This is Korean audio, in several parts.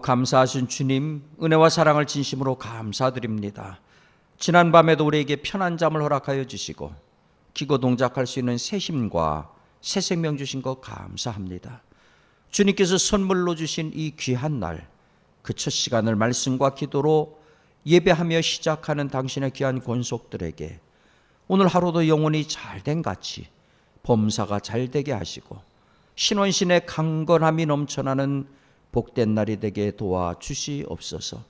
감사하신 주님, 은혜와 사랑을 진심으로 감사드립니다. 지난 밤에도 우리에게 편한 잠을 허락하여 주시고 기고 동작할 수 있는 새 힘과 새 생명 주신 것 감사합니다. 주님께서 선물로 주신 이 귀한 날, 그 첫 시간을 말씀과 기도로 예배하며 시작하는 당신의 귀한 권속들에게 오늘 하루도 영혼이 잘 된 같이 범사가 잘 되게 하시고 신원신의 강건함이 넘쳐나는 복된 날이 되게 도와 주시옵소서.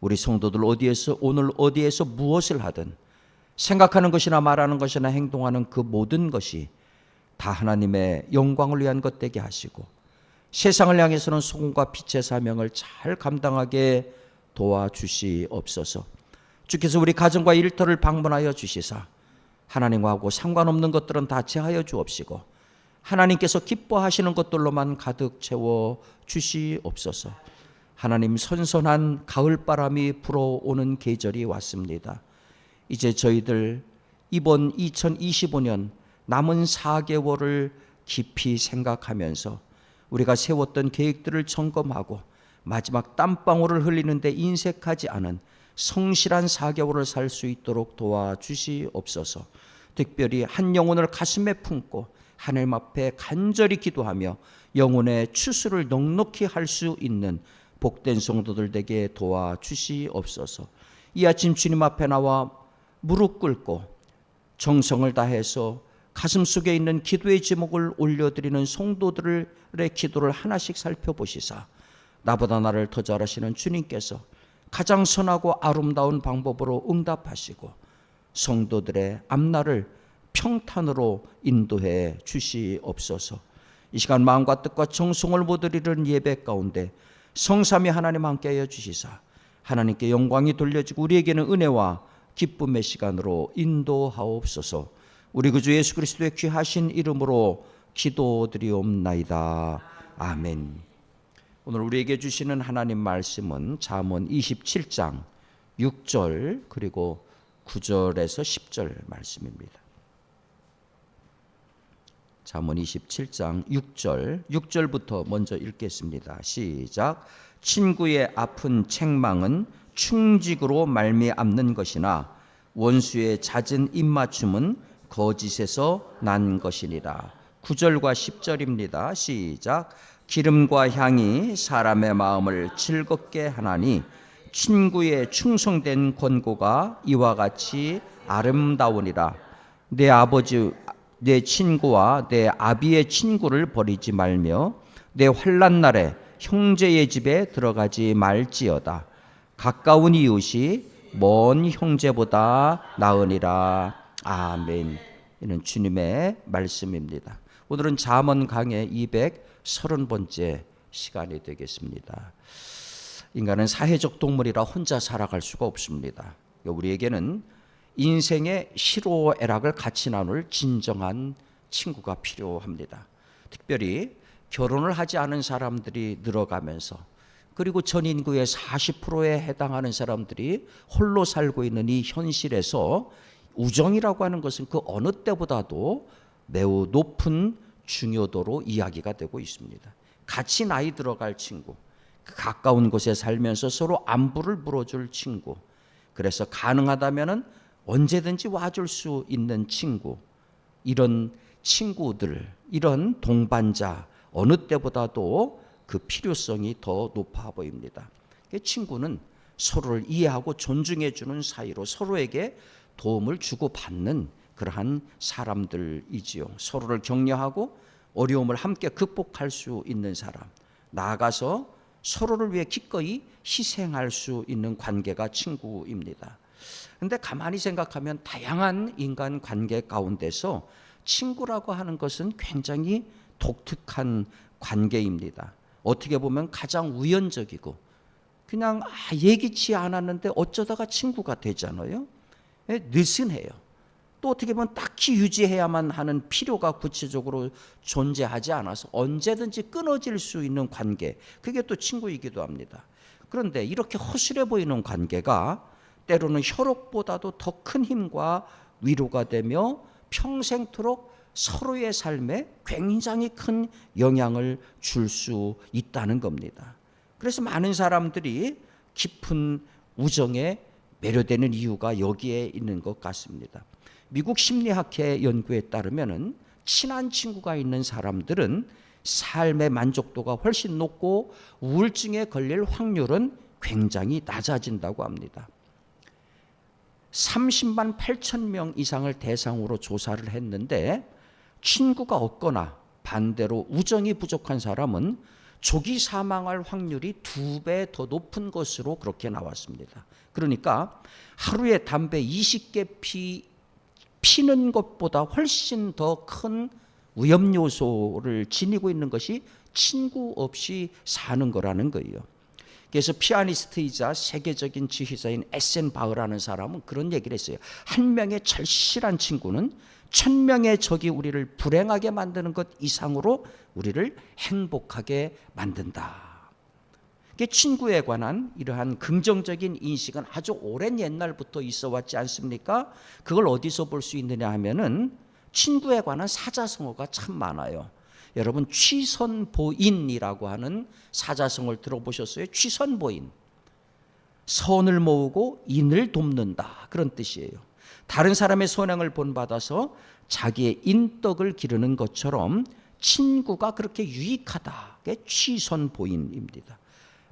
우리 성도들 어디에서 오늘 어디에서 무엇을 하든 생각하는 것이나 말하는 것이나 행동하는 그 모든 것이 다 하나님의 영광을 위한 것 되게 하시고 세상을 향해서는 소금과 빛의 사명을 잘 감당하게 도와주시옵소서. 주께서 우리 가정과 일터를 방문하여 주시사 하나님하고 상관없는 것들은 다 제하여 주옵시고 하나님께서 기뻐하시는 것들로만 가득 채워 주시옵소서. 하나님 선선한 가을바람이 불어오는 계절이 왔습니다. 이제 저희들 이번 2025년 남은 4개월을 깊이 생각하면서 우리가 세웠던 계획들을 점검하고 마지막 땀방울을 흘리는데 인색하지 않은 성실한 4개월을 살 수 있도록 도와주시옵소서. 특별히 한 영혼을 가슴에 품고 하나님 앞에 간절히 기도하며 영혼의 추수를 넉넉히 할 수 있는 복된 성도들 되게 도와주시옵소서. 이 아침 주님 앞에 나와 무릎 꿇고 정성을 다해서 가슴 속에 있는 기도의 제목을 올려드리는 성도들의 기도를 하나씩 살펴보시사 나보다 나를 더 잘하시는 주님께서 가장 선하고 아름다운 방법으로 응답하시고 성도들의 앞날을 평탄으로 인도해 주시옵소서. 이 시간 마음과 뜻과 정성을 못 드리는 예배 가운데 성삼위 하나님 함께하여 주시사 하나님께 영광이 돌려지고 우리에게는 은혜와 기쁨의 시간으로 인도하옵소서. 우리 구주 예수 그리스도의 귀하신 이름으로 기도드리옵나이다. 아멘. 오늘 우리에게 주시는 하나님 말씀은 잠언 27장 6절 그리고 9절에서 10절 말씀입니다. 잠언 27장 6절 6절부터 먼저 읽겠습니다. 시작. 친구의 아픈 책망은 충직으로 말미암는 것이나 원수의 잦은 입맞춤은 거짓에서 난 것이니라. 9절과 10절입니다. 시작. 기름과 향이 사람의 마음을 즐겁게 하나니 친구의 충성된 권고가 이와 같이 아름다우니라. 내 아버지 내 친구와 내 아비의 친구를 버리지 말며 내 환난 날에 형제의 집에 들어가지 말지어다. 가까운 이웃이 먼 형제보다 나으니라. 아멘. 이는 주님의 말씀입니다. 오늘은 잠언 강의 230번째 시간이 되겠습니다. 인간은 사회적 동물이라 혼자 살아갈 수가 없습니다. 우리에게는 인생의 희로애락을 같이 나눌 진정한 친구가 필요합니다. 특별히 결혼을 하지 않은 사람들이 늘어가면서 그리고 전 인구의 40%에 해당하는 사람들이 홀로 살고 있는 이 현실에서 우정이라고 하는 것은 그 어느 때보다도 매우 높은 중요도로 이야기가 되고 있습니다. 같이 나이 들어갈 친구, 그 가까운 곳에 살면서 서로 안부를 물어줄 친구, 그래서 가능하다면은 언제든지 와줄 수 있는 친구, 이런 친구들, 이런 동반자 어느 때보다도 그 필요성이 더 높아 보입니다. 친구는 서로를 이해하고 존중해 주는 사이로 서로에게 도움을 주고 받는 그러한 사람들이지요. 서로를 격려하고 어려움을 함께 극복할 수 있는 사람. 나아가서 서로를 위해 기꺼이 희생할 수 있는 관계가 친구입니다. 근데 가만히 생각하면 다양한 인간 관계 가운데서 친구라고 하는 것은 굉장히 독특한 관계입니다. 어떻게 보면 가장 우연적이고 그냥 아, 예기치 않았는데 어쩌다가 친구가 되잖아요. 예, 느슨해요. 또 어떻게 보면 딱히 유지해야만 하는 필요가 구체적으로 존재하지 않아서 언제든지 끊어질 수 있는 관계. 그게 또 친구이기도 합니다. 그런데 이렇게 허술해 보이는 관계가 때로는 혈육보다도 더 큰 힘과 위로가 되며 평생토록 서로의 삶에 굉장히 큰 영향을 줄 수 있다는 겁니다. 그래서 많은 사람들이 깊은 우정에 매료되는 이유가 여기에 있는 것 같습니다. 미국 심리학회 연구에 따르면은 친한 친구가 있는 사람들은 삶의 만족도가 훨씬 높고 우울증에 걸릴 확률은 굉장히 낮아진다고 합니다. 30만 8천 명 이상을 대상으로 조사를 했는데 친구가 없거나 반대로 우정이 부족한 사람은 조기 사망할 확률이 두 배 더 높은 것으로 그렇게 나왔습니다. 그러니까 하루에 담배 20개 피, 피는 것보다 훨씬 더 큰 위험 요소를 지니고 있는 것이 친구 없이 사는 거라는 거예요. 그래서 피아니스트이자 세계적인 지휘자인 에센 바흐라는 사람은 그런 얘기를 했어요. 한 명의 절실한 친구는 천 명의 적이 우리를 불행하게 만드는 것 이상으로 우리를 행복하게 만든다. 친구에 관한 이러한 긍정적인 인식은 아주 오랜 옛날부터 있어 왔지 않습니까? 그걸 어디서 볼 수 있느냐 하면은 친구에 관한 사자성어가 참 많아요. 여러분 취선보인이라고 하는 사자성어를 들어보셨어요? 취선보인. 선을 모으고 인을 돕는다. 그런 뜻이에요. 다른 사람의 선행을 본받아서 자기의 인덕을 기르는 것처럼 친구가 그렇게 유익하다. 그게 취선보인입니다.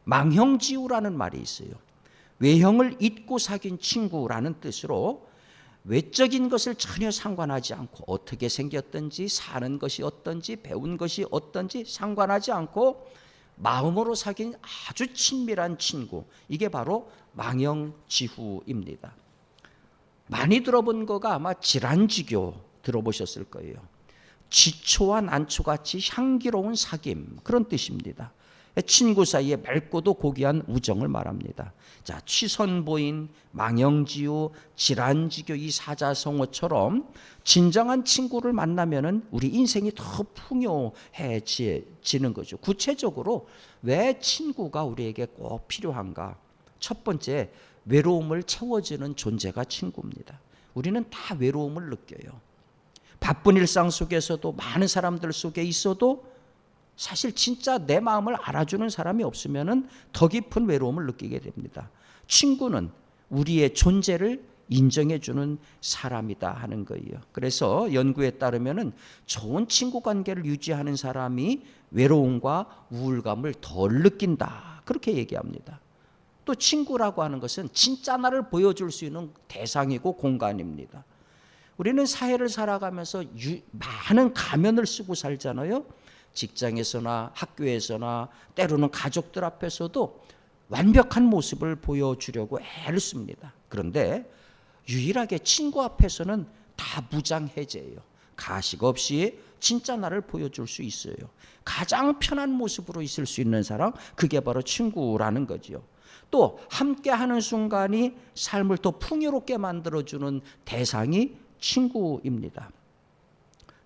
망형지우라는 말이 있어요. 외형을 잊고 사귄 친구라는 뜻으로 외적인 것을 전혀 상관하지 않고 어떻게 생겼든지 사는 것이 어떤지 배운 것이 어떤지 상관하지 않고 마음으로 사귄 아주 친밀한 친구 이게 바로 망형지후입니다. 많이 들어본 거가 아마 질환지교 들어보셨을 거예요. 지초와 난초같이 향기로운 사귐 그런 뜻입니다. 친구 사이에 맑고도 고귀한 우정을 말합니다. 자, 취선보인, 망영지우, 질환지교 이 사자성어처럼 진정한 친구를 만나면은 우리 인생이 더 풍요해지는 거죠. 구체적으로 왜 친구가 우리에게 꼭 필요한가? 첫 번째, 외로움을 채워주는 존재가 친구입니다. 우리는 다 외로움을 느껴요. 바쁜 일상 속에서도 많은 사람들 속에 있어도 사실 진짜 내 마음을 알아주는 사람이 없으면은 더 깊은 외로움을 느끼게 됩니다. 친구는 우리의 존재를 인정해 주는 사람이다 하는 거예요. 그래서 연구에 따르면은 좋은 친구 관계를 유지하는 사람이 외로움과 우울감을 덜 느낀다. 그렇게 얘기합니다. 또 친구라고 하는 것은 진짜 나를 보여줄 수 있는 대상이고 공간입니다. 우리는 사회를 살아가면서 유, 많은 가면을 쓰고 살잖아요. 직장에서나 학교에서나 때로는 가족들 앞에서도 완벽한 모습을 보여주려고 애를 씁니다. 그런데 유일하게 친구 앞에서는 다 무장해제예요. 가식 없이 진짜 나를 보여줄 수 있어요. 가장 편한 모습으로 있을 수 있는 사람, 그게 바로 친구라는 거지요. 또 함께하는 순간이 삶을 더 풍요롭게 만들어주는 대상이 친구입니다.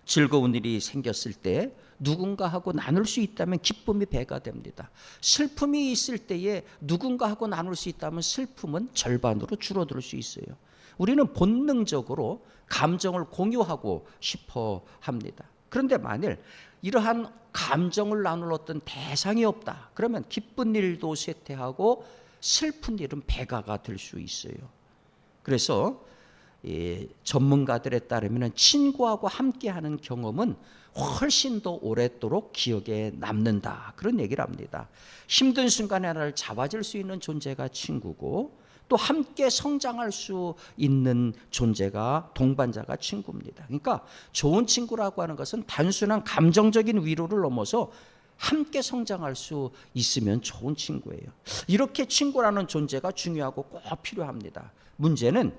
즐거운 일이 생겼을 때 누군가하고 나눌 수 있다면 기쁨이 배가 됩니다. 슬픔이 있을 때에 누군가하고 나눌 수 있다면 슬픔은 절반으로 줄어들 수 있어요. 우리는 본능적으로 감정을 공유하고 싶어 합니다. 그런데 만일 이러한 감정을 나눌 어떤 대상이 없다. 그러면 기쁜 일도 쇠퇴하고 슬픈 일은 배가가 될 수 있어요. 그래서 이 전문가들에 따르면 친구하고 함께하는 경험은 훨씬 더 오랫도록 기억에 남는다 그런 얘기를 합니다. 힘든 순간에 나를 잡아줄 수 있는 존재가 친구고 또 함께 성장할 수 있는 존재가 동반자가 친구입니다. 그러니까 좋은 친구라고 하는 것은 단순한 감정적인 위로를 넘어서 함께 성장할 수 있으면 좋은 친구예요. 이렇게 친구라는 존재가 중요하고 꼭 필요합니다. 문제는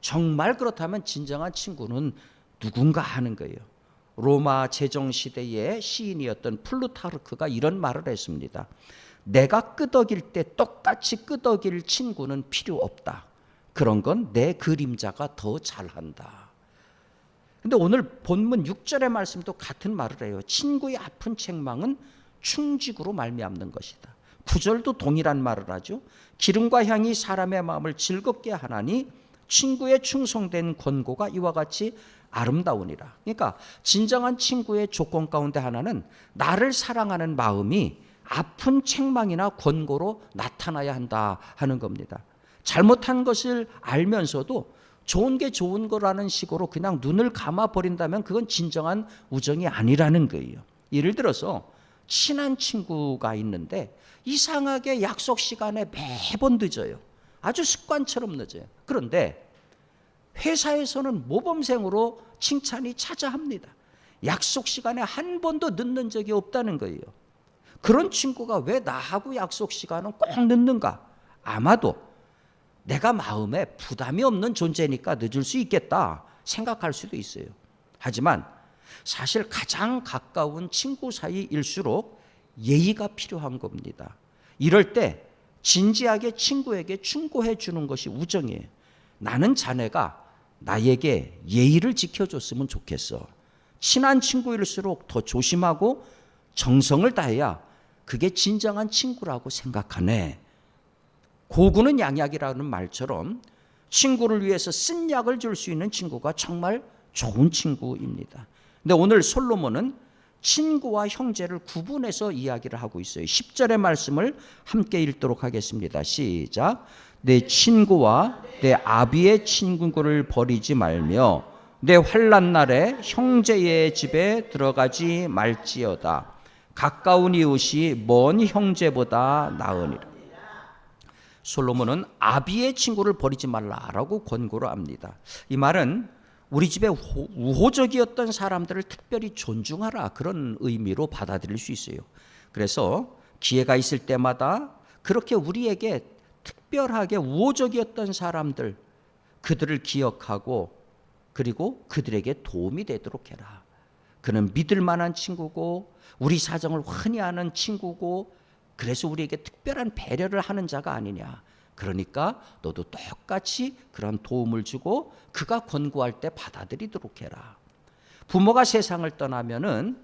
정말 그렇다면 진정한 친구는 누군가 하는 거예요. 로마 제정 시대의 시인이었던 플루타르크가 이런 말을 했습니다. 내가 끄덕일 때 똑같이 끄덕일 친구는 필요 없다. 그런 건 내 그림자가 더 잘한다. 근데 오늘 본문 6절의 말씀도 같은 말을 해요. 친구의 아픈 책망은 충직으로 말미암는 것이다. 9절도 동일한 말을 하죠. 기름과 향이 사람의 마음을 즐겁게 하나니 친구의 충성된 권고가 이와 같이 아름다우니라. 그러니까 진정한 친구의 조건 가운데 하나는 나를 사랑하는 마음이 아픈 책망이나 권고로 나타나야 한다 하는 겁니다. 잘못한 것을 알면서도 좋은 게 좋은 거라는 식으로 그냥 눈을 감아 버린다면 그건 진정한 우정이 아니라는 거예요. 예를 들어서 친한 친구가 있는데 이상하게 약속 시간에 매번 늦어요. 아주 습관처럼 늦어요. 그런데 회사에서는 모범생으로 칭찬이 차자합니다. 약속 시간에 한 번도 늦는 적이 없다는 거예요. 그런 친구가 왜 나하고 약속 시간은 꼭 늦는가? 아마도 내가 마음에 부담이 없는 존재니까 늦을 수 있겠다 생각할 수도 있어요. 하지만 사실 가장 가까운 친구 사이일수록 예의가 필요한 겁니다. 이럴 때 진지하게 친구에게 충고해 주는 것이 우정이에요. 나는 자네가 나에게 예의를 지켜줬으면 좋겠어. 친한 친구일수록 더 조심하고 정성을 다해야 그게 진정한 친구라고 생각하네. 고구는 양약이라는 말처럼 친구를 위해서 쓴 약을 줄 수 있는 친구가 정말 좋은 친구입니다. 근데 오늘 솔로몬은 친구와 형제를 구분해서 이야기를 하고 있어요. 10절의 말씀을 함께 읽도록 하겠습니다. 시작. 내 친구와 내 아비의 친구를 버리지 말며 내 환란 날에 형제의 집에 들어가지 말지어다. 가까운 이웃이 먼 형제보다 나으니라. 솔로몬은 아비의 친구를 버리지 말라라고 권고를 합니다. 이 말은 우리 집에 우호적이었던 사람들을 특별히 존중하라 그런 의미로 받아들일 수 있어요. 그래서 기회가 있을 때마다 그렇게 우리에게 특별하게 우호적이었던 사람들 그들을 기억하고 그리고 그들에게 도움이 되도록 해라. 그는 믿을 만한 친구고 우리 사정을 흔히 아는 친구고 그래서 우리에게 특별한 배려를 하는 자가 아니냐. 그러니까 너도 똑같이 그런 도움을 주고 그가 권고할 때 받아들이도록 해라. 부모가 세상을 떠나면은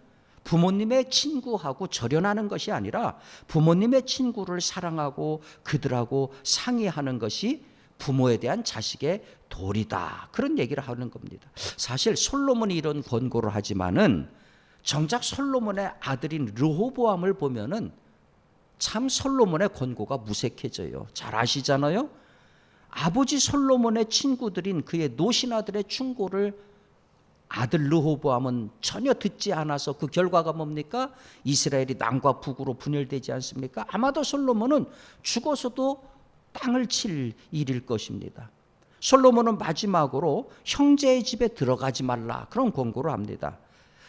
부모님의 친구하고 절연하는 것이 아니라 부모님의 친구를 사랑하고 그들하고 상의하는 것이 부모에 대한 자식의 도리다. 그런 얘기를 하는 겁니다. 사실 솔로몬이 이런 권고를 하지만은 정작 솔로몬의 아들인 르호보암을 보면은 참 솔로몬의 권고가 무색해져요. 잘 아시잖아요. 아버지 솔로몬의 친구들인 그의 노신 아들의 충고를 아들 르호보암은 전혀 듣지 않아서 그 결과가 뭡니까? 이스라엘이 남과 북으로 분열되지 않습니까? 아마도 솔로몬은 죽어서도 땅을 칠 일일 것입니다. 솔로몬은 마지막으로 형제의 집에 들어가지 말라 그런 권고를 합니다.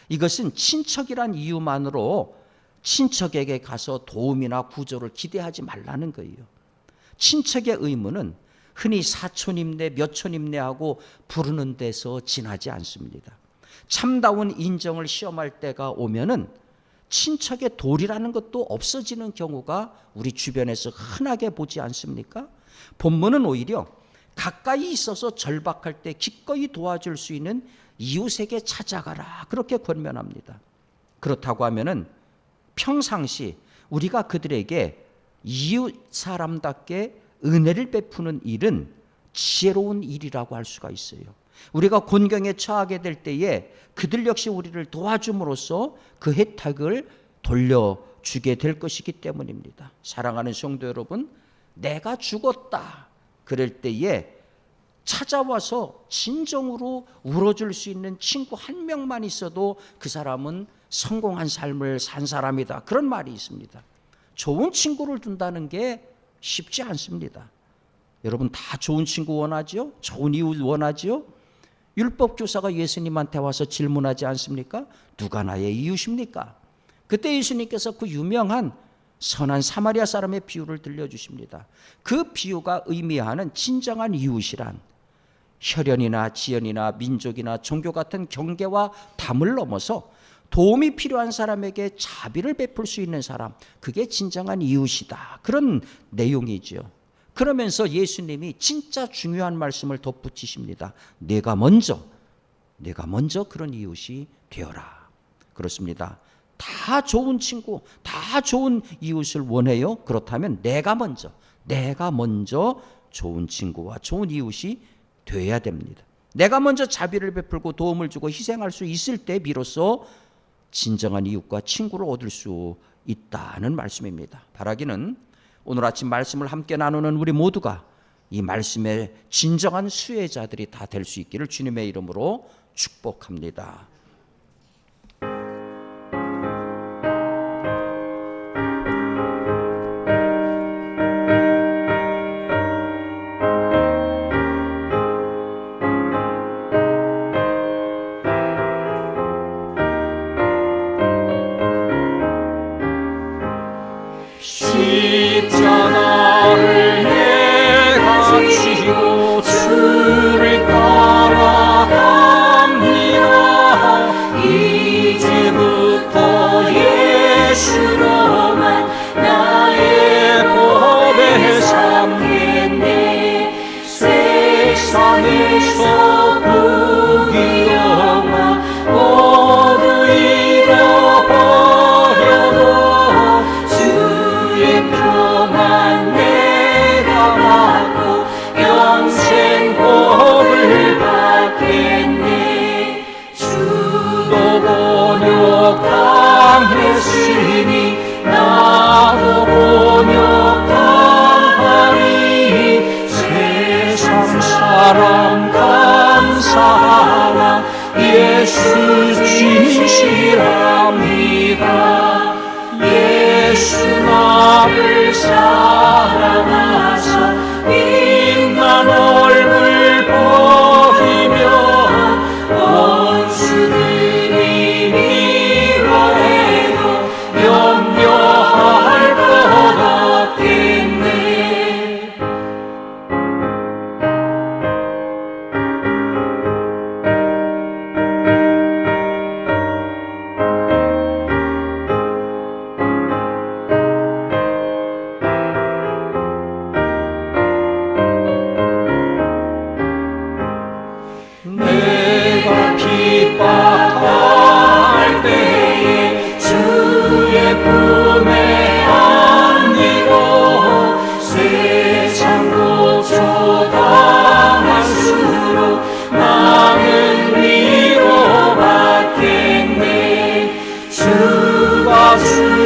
이것은 친척이란 이유만으로 친척에게 가서 도움이나 구조를 기대하지 말라는 거예요. 친척의 의무는 흔히 사촌임내, 몇촌임내하고 부르는 데서 지나지 않습니다. 참다운 인정을 시험할 때가 오면은 친척의 도리라는 것도 없어지는 경우가 우리 주변에서 흔하게 보지 않습니까? 본문은 오히려 가까이 있어서 절박할 때 기꺼이 도와줄 수 있는 이웃에게 찾아가라. 그렇게 권면합니다. 그렇다고 하면은 평상시 우리가 그들에게 이웃 사람답게 은혜를 베푸는 일은 지혜로운 일이라고 할 수가 있어요. 우리가 곤경에 처하게 될 때에 그들 역시 우리를 도와줌으로써 그 혜택을 돌려주게 될 것이기 때문입니다. 사랑하는 성도 여러분, 내가 죽었다. 그럴 때에 찾아와서 진정으로 울어줄 수 있는 친구 한 명만 있어도 그 사람은 성공한 삶을 산 사람이다. 그런 말이 있습니다. 좋은 친구를 둔다는 게 쉽지 않습니다. 여러분 다 좋은 친구 원하지요? 좋은 이웃 원하지요? 율법 교사가 예수님한테 와서 질문하지 않습니까? 누가 나의 이웃입니까? 그때 예수님께서 그 유명한 선한 사마리아 사람의 비유를 들려주십니다. 그 비유가 의미하는 진정한 이웃이란 혈연이나 지연이나 민족이나 종교 같은 경계와 담을 넘어서 도움이 필요한 사람에게 자비를 베풀 수 있는 사람, 그게 진정한 이웃이다. 그런 내용이지요. 그러면서 예수님이 진짜 중요한 말씀을 덧붙이십니다. 내가 먼저, 내가 먼저 그런 이웃이 되어라. 그렇습니다. 다 좋은 친구, 다 좋은 이웃을 원해요. 그렇다면 내가 먼저, 내가 먼저 좋은 친구와 좋은 이웃이 되어야 됩니다. 내가 먼저 자비를 베풀고 도움을 주고 희생할 수 있을 때 비로소 진정한 이웃과 친구를 얻을 수 있다는 말씀입니다. 바라기는 오늘 아침 말씀을 함께 나누는 우리 모두가 이 말씀의 진정한 수혜자들이 다 될 수 있기를 주님의 이름으로 축복합니다. Christ. 你醒了。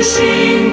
주신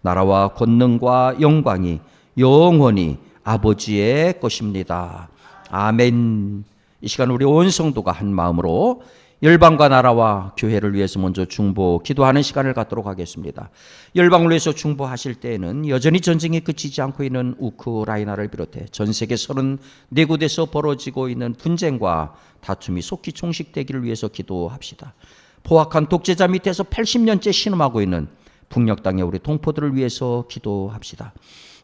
나라와 권능과 영광이 영원히 아버지의 것입니다. 아멘. 이 시간 우리 온 성도가 한 마음으로 열방과 나라와 교회를 위해서 먼저 중보 기도하는 시간을 갖도록 하겠습니다. 열방을 위해서 중보하실 때에는 여전히 전쟁이 그치지 않고 있는 우크라이나를 비롯해 전 세계 34곳에서 벌어지고 있는 분쟁과 다툼이 속히 종식되기를 위해서 기도합시다. 포악한 독재자 밑에서 80년째 신음하고 있는 북녘 땅의 우리 동포들을 위해서 기도합시다.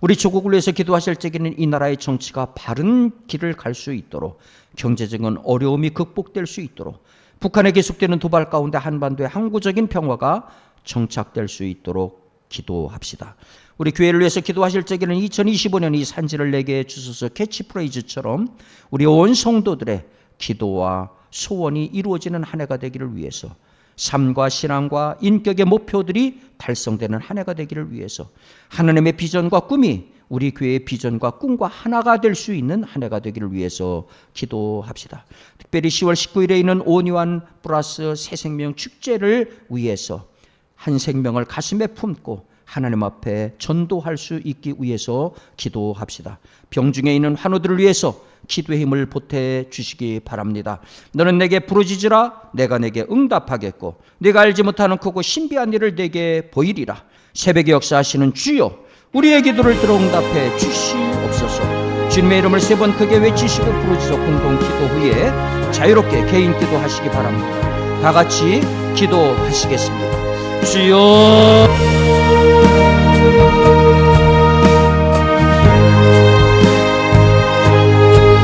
우리 조국을 위해서 기도하실 적에는 이 나라의 정치가 바른 길을 갈 수 있도록 경제적인 어려움이 극복될 수 있도록 북한에 계속되는 도발 가운데 한반도의 항구적인 평화가 정착될 수 있도록 기도합시다. 우리 교회를 위해서 기도하실 적에는 2025년 이 산지를 내게 주소서 캐치프레이즈처럼 우리 온 성도들의 기도와 소원이 이루어지는 한 해가 되기를 위해서 삶과 신앙과 인격의 목표들이 달성되는 한 해가 되기를 위해서 하나님의 비전과 꿈이 우리 교회의 비전과 꿈과 하나가 될 수 있는 한 해가 되기를 위해서 기도합시다. 특별히 10월 19일에 있는 오니완 플러스 새 생명 축제를 위해서 한 생명을 가슴에 품고 하나님 앞에 전도할 수 있기 위해서 기도합시다. 병중에 있는 환우들을 위해서 기도의 힘을 보태 주시기 바랍니다. 너는 내게 부르짖으라 내가 내게 응답하겠고 네가 알지 못하는 크고 신비한 일을 내게 보이리라. 새벽에 역사하시는 주여 우리의 기도를 들어 응답해 주시옵소서. 주님의 이름을 세 번 크게 외치시고 부르짖어 공동 기도 후에 자유롭게 개인 기도하시기 바랍니다. 다 같이 기도하시겠습니다. 주여